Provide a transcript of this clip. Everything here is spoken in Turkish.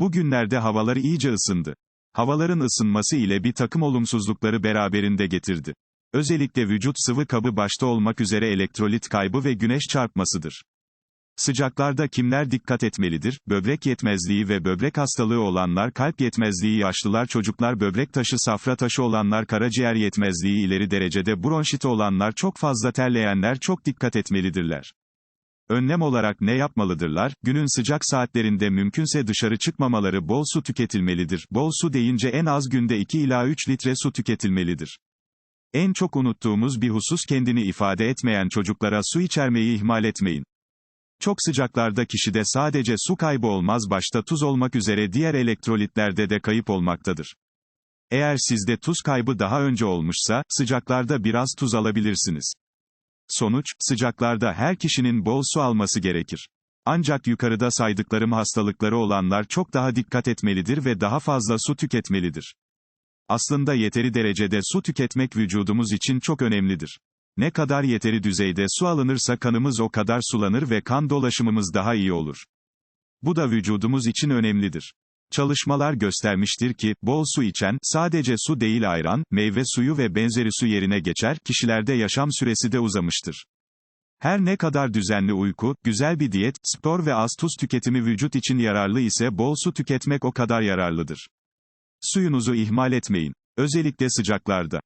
Bugünlerde havalar iyice ısındı. Havaların ısınması ile bir takım olumsuzlukları beraberinde getirdi. Özellikle vücut sıvı kabı başta olmak üzere elektrolit kaybı ve güneş çarpmasıdır. Sıcaklarda kimler dikkat etmelidir? Böbrek yetmezliği ve böbrek hastalığı olanlar, kalp yetmezliği yaşlılar, çocuklar, böbrek taşı, safra taşı olanlar, karaciğer yetmezliği ileri derecede bronşiti olanlar, çok fazla terleyenler çok dikkat etmelidirler. Önlem olarak ne yapmalıdırlar? Günün sıcak saatlerinde mümkünse dışarı çıkmamaları bol su tüketilmelidir. Bol su deyince en az günde 2 ila 3 litre su tüketilmelidir. En çok unuttuğumuz bir husus kendini ifade etmeyen çocuklara su içermeyi ihmal etmeyin. Çok sıcaklarda kişide sadece su kaybı olmaz başta tuz olmak üzere diğer elektrolitlerde de kayıp olmaktadır. Eğer sizde tuz kaybı daha önce olmuşsa, sıcaklarda biraz tuz alabilirsiniz. Sonuç, sıcaklarda her kişinin bol su alması gerekir. Ancak yukarıda saydıklarım hastalıkları olanlar çok daha dikkat etmelidir ve daha fazla su tüketmelidir. Aslında yeteri derecede su tüketmek vücudumuz için çok önemlidir. Ne kadar yeteri düzeyde su alınırsa kanımız o kadar sulanır ve kan dolaşımımız daha iyi olur. Bu da vücudumuz için önemlidir. Çalışmalar göstermiştir ki, bol su içen, sadece su değil ayran, meyve suyu ve benzeri su yerine geçer, kişilerde yaşam süresi de uzamıştır. Her ne kadar düzenli uyku, güzel bir diyet, spor ve az tuz tüketimi vücut için yararlı ise bol su tüketmek o kadar yararlıdır. Suyunuzu ihmal etmeyin. Özellikle sıcaklarda.